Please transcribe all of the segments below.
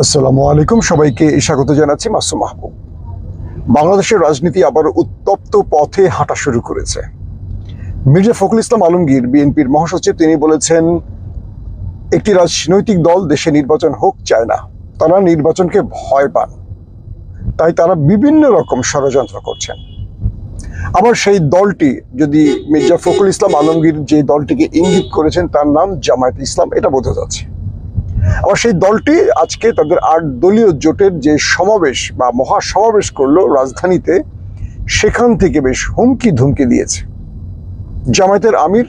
আসসালামু আলাইকুম। সবাইকে স্বাগত জানাচ্ছি মাসুম মাহবুব। বাংলাদেশের রাজনীতি আবার উত্তপ্ত পথে হাঁটা শুরু করেছে। মির্জা ফখরুল ইসলাম আলমগীর, বিএনপির মহাসচিব, তিনি বলেছেন, একটি রাজনৈতিক দল দেশে নির্বাচন হোক, চায় না। তারা নির্বাচনকে ভয় পান। তাই তারা বিভিন্ন রকম ষড়যন্ত্র করছেন। আবার সেই দলটি, যদি মির্জা ফখরুল ইসলাম আলমগীর যে দলটিকে ইঙ্গিত করেছেন, তার নাম জামায়াত ইসলাম, এটা বোঝা যাচ্ছে। আবার সেই দলটি আজকে তাদের আট দলীয় জোটের যে সমাবেশ বা মহাসমাবেশ করল রাজধানীতে, সেখান থেকে বেশ হুমকি ধুমকি দিয়েছে। জামায়াতের আমির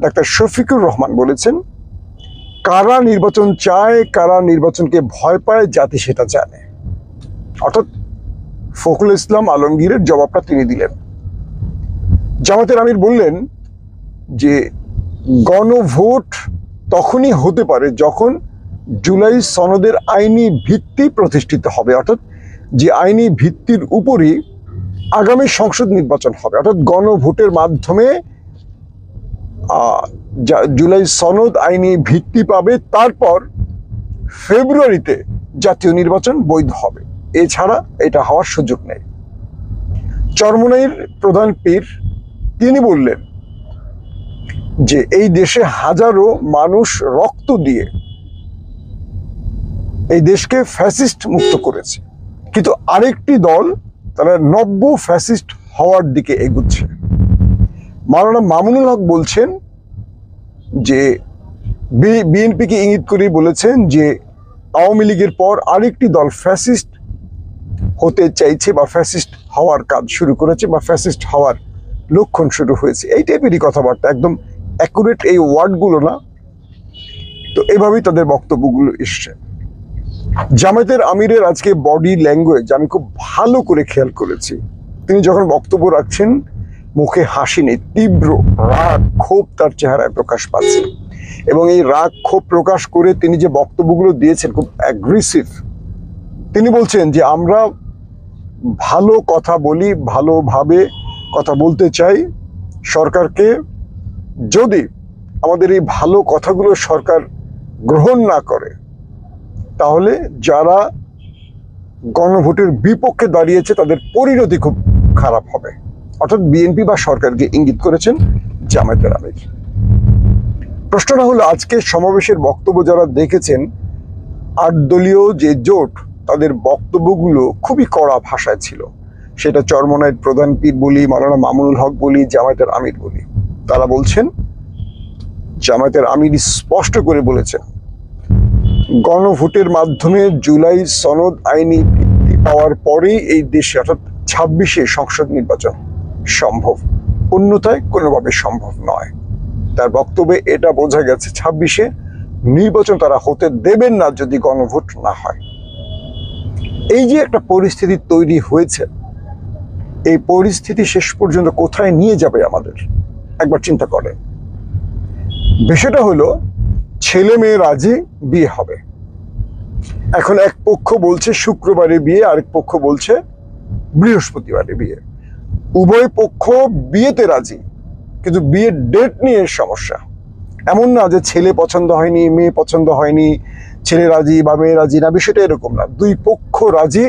ডাক্তার শফিকুর রহমান বলেছেন, কারা নির্বাচন চায়, কারা নির্বাচনকে ভয় পায়, জাতি সেটা জানে। অর্থাৎ ফখরুল ইসলাম আলমগীরের জবাবটা তিনি দিলেন। জামাতের আমির বললেন যে গণভোট তখনই হতে পারে যখন জুলাই সনদের আইনি ভিত্তি প্রতিষ্ঠিত হবে, অর্থাৎ যে আইনি ভিত্তির উপরই আগামী সংসদ নির্বাচন হবে। অর্থাৎ গণভোটের মাধ্যমে জুলাই সনদ আইনি ভিত্তি পাবে, তারপর ফেব্রুয়ারিতে জাতীয় নির্বাচন বৈধ হবে। এছাড়া এটা হওয়ার সুযোগ নেই। চরমনাইয়ের প্রধান পীর, তিনি বললেন যে এই দেশে হাজারো মানুষ রক্ত দিয়ে এই দেশকে ফ্যাসিস্ট মুক্ত করেছে। কিন্তু আরেকটি দল তারা নব্য ফ্যাসিস্ট হওয়ার দিকে এগুচ্ছে। মাওলানা মামুনুল হক বলছেন যে বিএনপিকে ইঙ্গিত করে বলেছেন যে, আওয়ামী লীগের পর আরেকটি দল ফ্যাসিস্ট হতে চাইছে বা ফ্যাসিস্ট হওয়ার কাজ শুরু করেছে বা ফ্যাসিস্ট হওয়ার লক্ষণ শুরু হয়েছে। এই টাইপেরই কথাবার্তা, একদম অ্যাকুরেট এই ওয়ার্ডগুলো না, তো এভাবেই তাদের বক্তব্যগুলো এসছে। জামায়াতের আমিরের আজকে বডি ল্যাঙ্গুয়েজ আমি খুব ভালো করে খেয়াল করেছি। তিনি যখন বক্তব্য রাখছেন, মুখে হাসি নেই, তীব্র রাগ, ক্ষোভ তার চেহারায় প্রকাশ পাচ্ছে। এবং এই রাগ, ক্ষোভ প্রকাশ করে তিনি যে বক্তব্যগুলো দিয়েছেন খুব অ্যাগ্রেসিভ তিনি বলছেন যে, আমরা ভালো কথা বলি, ভালোভাবে কথা বলতে চাই সরকারকে যদি আমাদের এই ভালো কথাগুলো সরকার গ্রহণ না করে, তাহলে যারা গণভোটের বিপক্ষে দাঁড়িয়েছে তাদের পরিণতি খুব খারাপ হবে। অর্থাৎ বিএনপি বা সরকারকে ইঙ্গিত করেছেন জামায়াতের আমির। প্রশ্নটা হলো, আজকে সমাবেশের বক্তব্য যারা দেখেছেন, আট দলীয় যে জোট, তাদের বক্তব্যগুলো খুবই কড়া ভাষায় ছিল। সেটা চরমনায়ের প্রধান পীর বলি মালানা মামুনুল হক বলি, জামায়াতের আমির বলি। তারা বলছেন, জামায়াতের আমির স্পষ্ট করে বলেছেন, গণভোটের মাধ্যমে জুলাই সনদ আইনি পাওয়ার পরেই এই দেশে অর্থাৎ ছাব্বিশে সংসদ নির্বাচন সম্ভব। অন্যথায় কোনোভাবে সম্ভব নয়। তার বক্তব্যে এটা বোঝা গেছে, ছাব্বিশে নির্বাচন তারা হতে দেবেন না যদি গণভোট না হয়। এই যে একটা পরিস্থিতি তৈরি হয়েছে, এই পরিস্থিতি শেষ পর্যন্ত কোথায় নিয়ে যাবে আমাদের? একবার চিন্তা করে। বিষয়টা হলো, ছেলে মেয়ে রাজি, বিয়ে হবে। এখন এক পক্ষ বলছে শুক্রবারে বিয়ে, আরেক পক্ষ বলছে বৃহস্পতিবারে বিয়ে। উভয় পক্ষ বিয়েতে রাজি, কিন্তু বিয়ের ডেট নিয়ে সমস্যা। এমন না যে ছেলে পছন্দ হয়নি, মেয়ে পছন্দ হয়নি, ছেলে রাজি বা মেয়ে রাজি না, বিষয়টা এরকম না। দুই পক্ষ রাজি,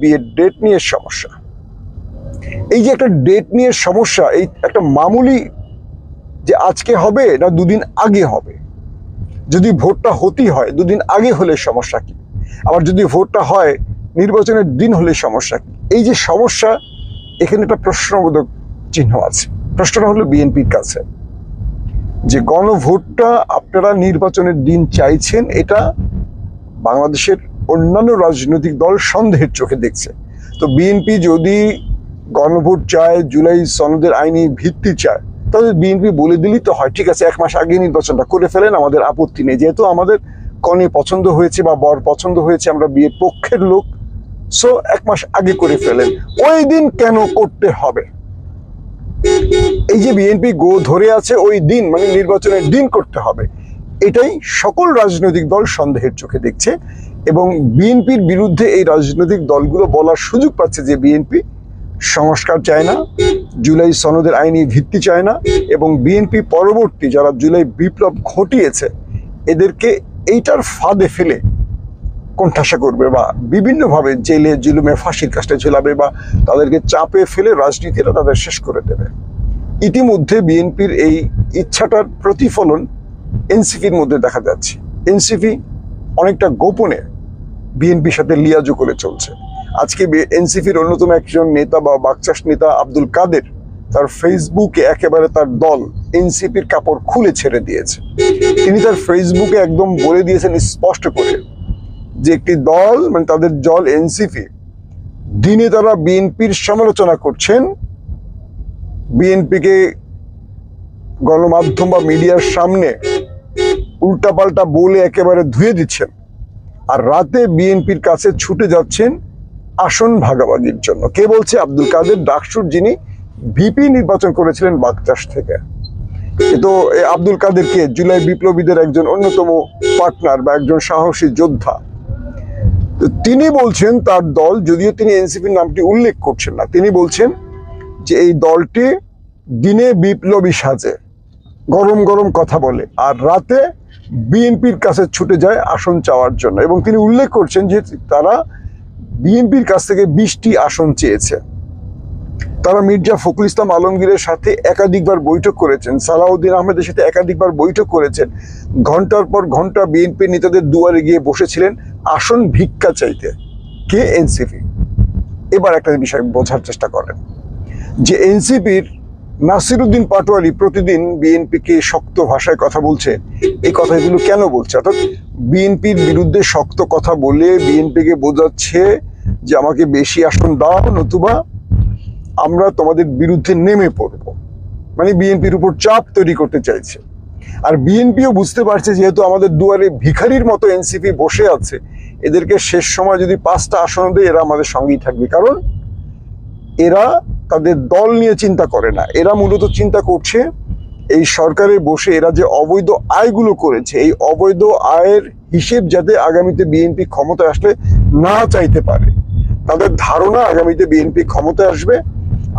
বিয়ের ডেট নিয়ে সমস্যা। এই যে একটা ডেট নিয়ে সমস্যা, এই একটা মামুলি যে আজকে হবে না দুদিন আগে হবে? যদি ভোটটা হতেই হয়, দুদিন আগে হলে সমস্যা কি? আবার যদি ভোটটা হয়, নির্বাচনের দিন হলে সমস্যা কি? এই যে সমস্যা, এখানে একটা প্রশ্নবোধক চিহ্ন আছে। প্রশ্নটা হলো বিএনপির কাছে। যে গণভোটটা আপনারা নির্বাচনের দিন চাইছেন, এটা বাংলাদেশের অন্যান্য রাজনৈতিক দল সন্দেহের চোখে দেখছে। তো বিএনপি যদি গণভোট চায়, জুলাই সনদের আইনি ভিত্তি চায় তাহলে বিএনপি বলে দিলেই তো হয়। ঠিক আছে, এক মাস আগে নির্বাচনটা করে ফেলেন, আমাদের আপত্তি নেই। যেহেতু আমাদের কনে পছন্দ হয়েছে বা বর পছন্দ হয়েছে, আমরা বিয়ের পক্ষের লোক সো এক মাস আগে করে ফেলেন। ওই দিন কেন করতে হবে? এই যে বিএনপি গো ধরে আছে, ওই দিন মানে নির্বাচনের দিন করতে হবে। এটাই সকল রাজনৈতিক দল সন্দেহের চোখে দেখছে এবং বিএনপির বিরুদ্ধে এই রাজনৈতিক দলগুলো বলার সুযোগ পাচ্ছে যে বিএনপি সংস্কার চায় না, জুলাই সনদের আইনি ভিত্তি চায় না এবং বিএনপি পরবর্তী যারা জুলাই বিপ্লব ঘটিয়েছে, এদেরকে এইটার ফাঁদে ফেলে কোণঠাসা করবে বা বিভিন্নভাবে জেলে জুলুমে ফাঁসির কাজটা ঝুলাবে বা তাদেরকে চাপে ফেলে রাজনীতিটা তাদের শেষ করে দেবে। ইতিমধ্যে বিএনপির এই ইচ্ছাটার প্রতিফলন এনসিপির মধ্যে দেখা যাচ্ছে। এনসিপি অনেকটা গোপনে বিএনপির সাথে লিয়াজু করে চলছে। আজকে এনসিপির অন্যতম একজন নেতা বা বাকচাস নেতা আব্দুল কাদের তার ফেসবুকে একেবারে তার দল এনসিপির কাপড় খুলে ছেড়ে দিয়েছে। তিনি তার ফেসবুকে একদম বলে দিয়েছেন স্পষ্ট করে যে একটি দল মানে তাদের দল এনসিপি, দিনে তারা বিএনপির সমালোচনা করছেন। বিএনপিকে গণমাধ্যম বা মিডিয়ার সামনে উল্টাপাল্টা বলে একেবারে ধুয়ে দিচ্ছেন। আর রাতে বিএনপির কাছে ছুটে যাচ্ছেন আসন ভাগাভাগির জন্য। কে বলছে? আব্দুল কাদের ডাকসুর যিনি ভিপি নির্বাচন করেছিলেন বাগচাষ থেকে। কিন্তু আব্দুল কাদেরকে জুলাই বিপ্লবীদের একজন অন্যতম পার্টনার বা একজন সাহসী যোদ্ধা। তিনি বলছেন তার দল, যদিও তিনি এনসিপির নামটি উল্লেখ করছেন না, তিনি বলছেন যে এই দলটি দিনে বিপ্লবী সাজে, গরম গরম কথা বলে, আর রাতে বিএনপির কাছে ছুটে যায় আসন চাওয়ার জন্য। এবং তিনি উল্লেখ করছেন যে তারা বিএনপির কাছ থেকে বিশটি আসন চেয়েছে। তারা মির্জা ফখরুল ইসলাম আলমগীরের সাথে একাধিকবার বৈঠক করেছেন, সালাউদ্দিন আহমেদের সাথে একাধিকবার বৈঠক করেছেন। ঘণ্টার পর ঘণ্টা বিএনপি নেতাদের দুয়ারে গিয়ে বসেছিলেন আসন ভিক্ষা চাইতে। কে এনসিপি? এবার একটা বিষয় বোঝার চেষ্টা করেন যে এনসিপির নাসিরুদ্দিন পাটোয়ারি প্রতিদিন বিএনপিকে শক্ত ভাষায় কথা বলছে। এই কথাগুলো কেন বলছে? অর্থাৎ বিএনপির বিরুদ্ধে শক্ত কথা বলে বিএনপিকে বোঝাচ্ছে যে আমাকে বেশি আসন দাও, নতুবা আমরা তোমাদের বিরুদ্ধে নেমে পড়ব। মানে বিএনপির উপর চাপ তৈরি করতে চাইছে। আর বিএনপিও বুঝতে পারছে যেহেতু আমাদের দুয়ারে ভিখারির মতো এনসিপি বসে আছে, এদেরকে শেষ সময় যদি পাঁচটা আসন দেয়, এরা আমাদের সঙ্গেই থাকবে। কারণ এরা তাদের দল নিয়ে চিন্তা করে না। এরা মূলত চিন্তা করছে, এই সরকারে বসে এরা যে অবৈধ আয়গুলো করেছে, এই অবৈধ আয়ের হিসেব যাতে আগামীতে বিএনপি ক্ষমতায় আসলে না চাইতে পারে। তাদের ধারণা আগামীতে বিএনপি ক্ষমতায় আসবে,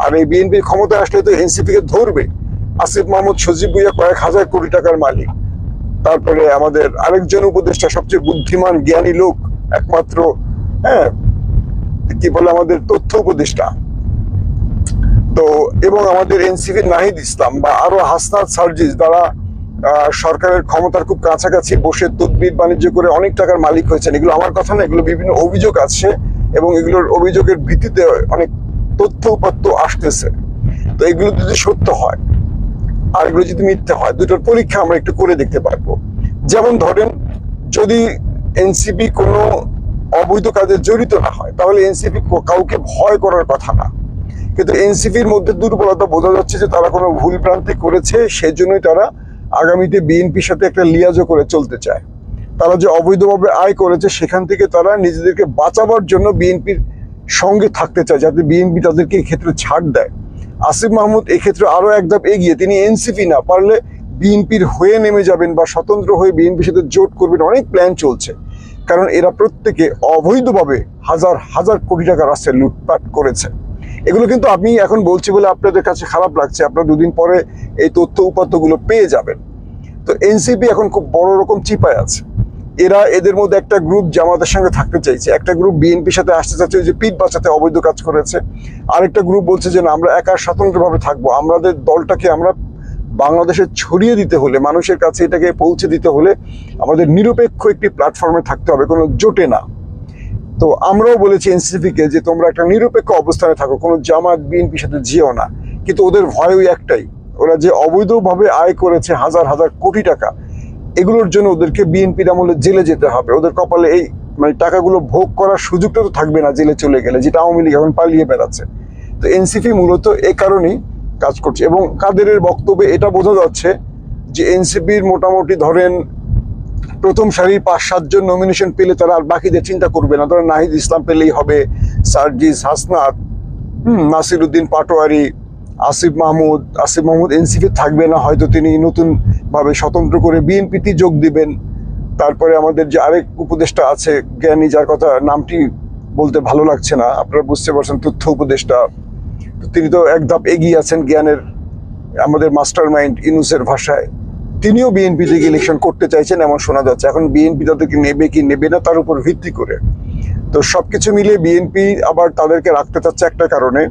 আর এই বিএনপি ক্ষমতায় আসলে তো এনসিপি কে ধরবে। আসিফ মাহমুদ, সজীব ভুইয়া কয়েক হাজার কোটি টাকার মালিক। তারপরে আমাদের আরেকজন উপদেষ্টা, সবচেয়ে বুদ্ধিমান, জ্ঞানী লোক, একমাত্র হ্যাঁ কি বলে আমাদের তথ্য উপদেষ্টা তো এবং আমাদের এনসিপি নাহিদ ইসলাম বা আরও হাসনাত সার্জিস আহ, সরকারের ক্ষমতার খুব কাছাকাছি বসে তদবির বাণিজ্য করে অনেক টাকার মালিক হয়েছেন। এগুলো আমার কথা না এগুলো বিভিন্ন অভিযোগ আছে এবং এগুলোর অভিযোগের ভিত্তিতে অনেক তথ্য উপাত্ত আসতেছে। তো এগুলো যদি সত্য হয় আর এগুলো যদি মিথ্যে হয় দুটোর পরীক্ষা আমরা একটু করে দেখতে পারব। যেমন ধরেন যদি এনসিপি কোনো অবৈধ কাজে জড়িত না হয় তাহলে এনসিপি কাউকে ভয় করার কথা না। কিন্তু এনসিপির মধ্যে দুর্বলতা বোঝা যাচ্ছে যে তারা কোনো ভুল ভ্রান্তি করেছে, সেজন্যই তারা আগামীতে বিএনপির সাথে একটা লিয়াজও করে চলতে চায়। তারা যে অবৈধভাবে আয় করেছে, সেখান থেকে তারা নিজেদেরকে বাঁচাবার জন্য বিএনপির সঙ্গে থাকতে চায়, যাতে বিএনপি তাদেরকে ক্ষেত্রে ছাড় দেয়। আসিফ মাহমুদ এই ক্ষেত্রে আরও এক ধাপ এগিয়ে, তিনি এনসিপি না পারলে বিএনপির হয়ে নেমে যাবেন বা স্বতন্ত্র হয়ে বিএনপির সাথে জোট করবেন অনেক প্ল্যান চলছে। কারণ এরা প্রত্যেকে অবৈধভাবে হাজার হাজার কোটি টাকা রাস্তায় লুটপাট করেছে। এগুলো কিন্তু আমি এখন বলছি বলে আপনাদের কাছে খারাপ লাগছে। আপনারা দুদিন পরে এই তথ্য উপাত্তগুলো পেয়ে যাবেন। তো এনসিপি এখন খুব বড় রকম চিপায় আছে। এরা এদের মধ্যে একটা গ্রুপ জামাতের সঙ্গে থাকতে চাইছে। একটা গ্রুপ বিএনপির সাথে আসতে চাচ্ছে যে পিঠ বাঁচাতে অবৈধ কাজ করেছে। আরেকটা গ্রুপ বলছে যে, না, আমরা একা স্বতন্ত্রভাবে থাকব। আমাদের দলটাকে আমরা বাংলাদেশে ছড়িয়ে দিতে হলে, মানুষের কাছে এটাকে পৌঁছে দিতে হলে আমাদের নিরপেক্ষ একটি প্ল্যাটফর্মে থাকতে হবে। কোনো জোটে না। তো আমরাও বলেছি এনসিপিকে যে তোমরা একটা নিরপেক্ষ অবস্থানে থাকো, কোনো জামাত বিএনপির সাথে যেও না। কিন্তু ওদের ভয় ওই একটাই, ওরা যে অবৈধভাবে আয় করেছে হাজার হাজার কোটি টাকা, এগুলোর জন্য ওদেরকে বিএনপির আমলে জেলে যেতে হবে। ওদের কপালে এই মানে টাকাগুলো ভোগ করার সুযোগটা তো থাকবে না জেলে চলে গেলে, যেটা আওয়ামী লীগ এখন পালিয়ে বেড়াচ্ছে। তো এনসিপি মূলত এ কারণেই কাজ করছে। এবং কাদেরের বক্তব্যে এটা বোঝা যাচ্ছে যে এনসিপির মোটামুটি ধরেন প্রথম সারির পাঁচ সাতজন নমিনেশন পেলে তারা আর বাকিদের চিন্তা করবে না। ধরেন নাহিদ ইসলাম পেলেই হবে সার্জিস হাসনাত, হুম, নাসিরুদ্দিন পাটোয়ারি, আসিফ মাহমুদ। আসিফ মাহমুদ এনসিপি থাকবে না, হয়তো তিনি নতুন ভাবে স্বতন্ত্র করে বিএনপিতে যোগ দিবেন। তারপরে আমাদের যে আরেক উপদেষ্টা আছে, জ্ঞানী, যার কথা নামটি বলতে ভালো লাগছে না, আপনারা বুঝতে পারছেন তথ্য উপদেষ্টা। তিনি তো এক ধাপ এগিয়ে আছেন জ্ঞানের, আমাদের মাস্টার মাইন্ড ইনুসের ভাষায়। তিনিও বিএনপি থেকে ইলেকশন করতে চাইছেন এমন শোনা যাচ্ছে। এখন বিএনপি তাদেরকে নেবে কি নেবে না তার উপর ভিত্তি করে। তো সবকিছু মিলে বিএনপি আবার তাদেরকে রাখতে চাচ্ছে একটা কারণে।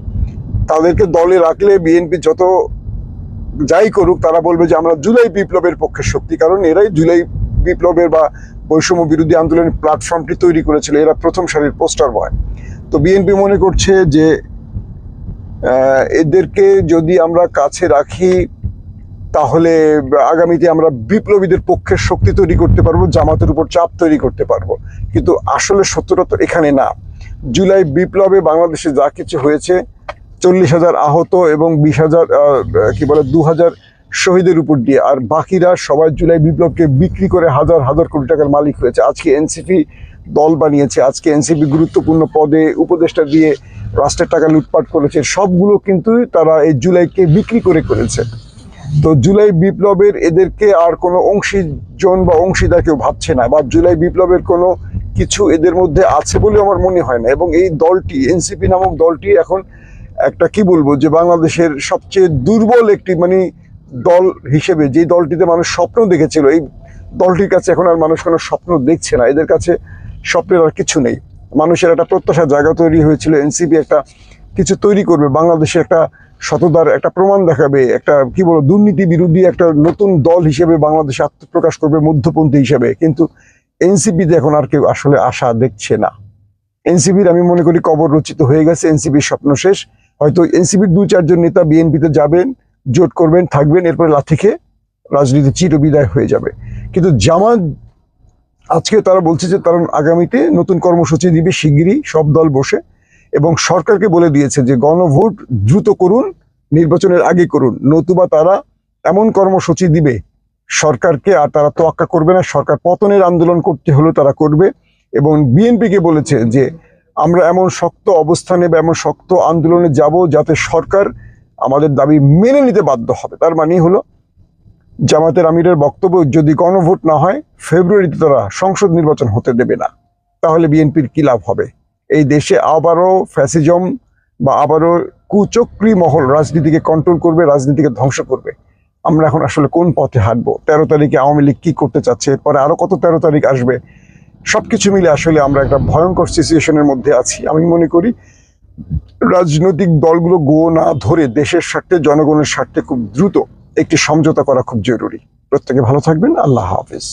তাদেরকে দলে রাখলে বিএনপি যত যাই করুক, তারা বলবে যে আমরা জুলাই বিপ্লবের পক্ষে শক্তি। কারণ এরাই জুলাই বিপ্লবের বা বৈষম্য বিরোধী আন্দোলনের প্ল্যাটফর্মটি তৈরি করেছিল। এরা প্রথম সারির পোস্টার বয় তো বিএনপি মনে করছে যে এদেরকে যদি আমরা কাছে রাখি তাহলে আগামীতে আমরা বিপ্লবীদের পক্ষের শক্তি তৈরি করতে পারব, জামাতের উপর চাপ তৈরি করতে পারব। কিন্তু আসলে সত্যটা তো এখানে না। জুলাই বিপ্লবে বাংলাদেশে যা কিছু হয়েছে, চল্লিশ হাজার আহত এবং বিশ হাজার কি বলে, দু হাজার শহীদের উপর দিয়ে, আর বাকিরা সবাই জুলাই বিপ্লবকে বিক্রি করে হাজার হাজার কোটি টাকার মালিক হয়েছে। আজকে এনসিপি দল বানিয়েছে, আজকে এনসিপি গুরুত্বপূর্ণ পদে উপদেষ্টা দিয়ে রাষ্ট্রের টাকা লুটপাট করেছে। সবগুলো কিন্তু তারা এই জুলাইকে বিক্রি করে করেছে। তো জুলাই বিপ্লবের এদেরকে আর কোনো অংশীজন বা অংশীদার কেউ ভাবছে না, বা জুলাই বিপ্লবের কোনো কিছু এদের মধ্যে আছে বলে আমার মনে হয় না। এবং এই দলটি এনসিপি নামক দলটি এখন একটা কি বলব যে বাংলাদেশের সবচেয়ে দুর্বল একটি মানে দল হিসেবে যে দলটিতে মানুষ স্বপ্ন দেখেছিল, এই দলটির কাছে এখন আর মানুষ কোনো স্বপ্ন দেখছে না। এদের কাছে স্বপ্নের আর কিছু নেই। মানুষের একটা প্রত্যাশার জায়গা তৈরি হয়েছিল এনসিপি একটা কিছু তৈরি করবে বাংলাদেশে একটা সততার একটা প্রমাণ দেখাবে, একটা, কি বলব, দুর্নীতি বিরোধী একটা নতুন দল হিসেবে বাংলাদেশে আত্মপ্রকাশ করবে মধ্যপন্থী হিসেবে। কিন্তু এনসিপিতে এখন আর কেউ আসলে আশা দেখছে না। এনসিপির, আমি মনে করি, কবর রচিত হয়ে গেছে, এনসিপির স্বপ্ন শেষ। হয়তো এনসিপির দু চারজন নেতা বিএনপিতে যাবেন, জোট করবেন, থাকবেন, এরপরে লাথিকে রাজনীতি চিরবিদায় হয়ে যাবে। কিন্তু জামাত, আজকে তারা বলছে যে তারা আগামীতে নতুন কর্মসূচি দিবে, শিগগিরই সব দল বসে। এবং সরকারকে বলে দিয়েছে যে গণভোট দ্রুত করুন, নির্বাচনের আগে করুন। নতুবা তারা এমন কর্মসূচি দিবে সরকারকে আর তারা তোয়াক্কা করবে না। সরকার পতনের আন্দোলন করতে হলেও তারা করবে এবং বিএনপিকে বলেছে যে আমরা এমন শক্ত অবস্থানে বা এমন শক্ত আন্দোলনে যাব যাতে সরকার আমাদের দাবি মেনে নিতে বাধ্য হবে। তার মানে হলো জামাতের আমিরের বক্তব্য, যদি গণভোট না হয়, ফেব্রুয়ারিতে তারা সংসদ নির্বাচন হতে দেবে না। তাহলে বিএনপির কি লাভ হবে? এই দেশে আবারও ফ্যাসিজম বা আবারও কুচক্রি মহল রাজনীতিকে কন্ট্রোল করবে, রাজনীতিকে ধ্বংস করবে। আমরা এখন আসলে কোন পথে হাঁটবো? তেরো তারিখে আওয়ামী লীগ কি করতে চাচ্ছে? এরপরে আরও কত তেরো তারিখ আসবে? সবকিছু মিলে আসলে আমরা একটা ভয়ঙ্কর সিচুয়েশনের মধ্যে আছি। আমি মনে করি রাজনৈতিক দলগুলো গো না ধরে দেশের স্বার্থে, জনগণের স্বার্থে খুব দ্রুত একটি সমঝোতা করা খুব জরুরি। প্রত্যেকে ভালো থাকবেন। আল্লাহ হাফিজ।